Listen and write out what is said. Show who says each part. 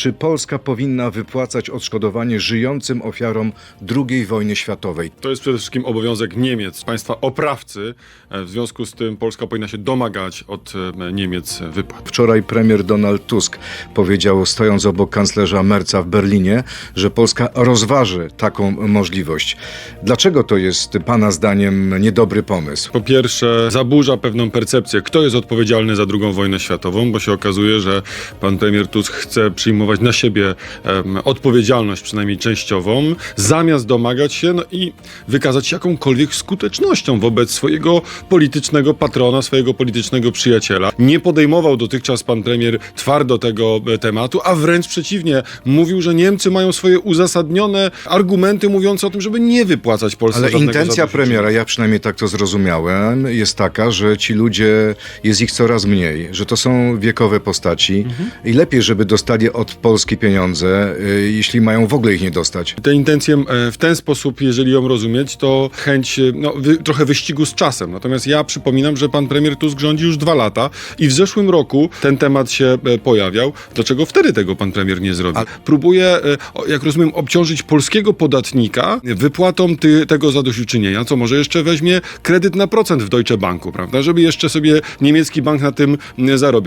Speaker 1: Czy Polska powinna wypłacać odszkodowanie żyjącym ofiarom II wojny światowej?
Speaker 2: To jest przede wszystkim obowiązek Niemiec, państwa oprawcy. E, W związku z tym Polska powinna się domagać od e, Niemiec wypłat.
Speaker 1: Wczoraj premier Donald Tusk powiedział, stojąc obok kanclerza Merca w Berlinie, że Polska rozważy taką możliwość. Dlaczego to jest Pana zdaniem niedobry pomysł?
Speaker 2: Po pierwsze, zaburza pewną percepcję, kto jest odpowiedzialny za II wojnę światową, bo się okazuje, że pan premier Tusk chce przyjmować na siebie em, odpowiedzialność, przynajmniej częściową, zamiast domagać się no i wykazać się jakąkolwiek skutecznością wobec swojego politycznego patrona, swojego politycznego przyjaciela. Nie podejmował dotychczas pan premier twardo tego e, tematu, a wręcz przeciwnie, mówił, że Niemcy mają swoje uzasadnione argumenty mówiące o tym, żeby nie wypłacać Polsce
Speaker 1: Ale intencja premiera, ja przynajmniej tak to zrozumiałem, jest taka, że ci ludzie, jest ich coraz mniej, że to są wiekowe postaci. I lepiej, żeby dostali od Polski pieniądze, y, jeśli mają w ogóle ich nie dostać.
Speaker 2: Tę intencję e, w ten sposób, jeżeli ją rozumieć, to chęć e, no, wy, trochę wyścigu z czasem. Natomiast ja przypominam, że pan premier Tusk rządzi już dwa lata i w zeszłym roku ten temat się e, pojawiał. Dlaczego wtedy tego pan premier nie zrobił? Próbuje, jak rozumiem, obciążyć polskiego podatnika wypłatą ty, tego zadośćuczynienia, co może jeszcze weźmie kredyt na procent w Deutsche Banku, prawda? Żeby jeszcze sobie niemiecki bank na tym zarobił.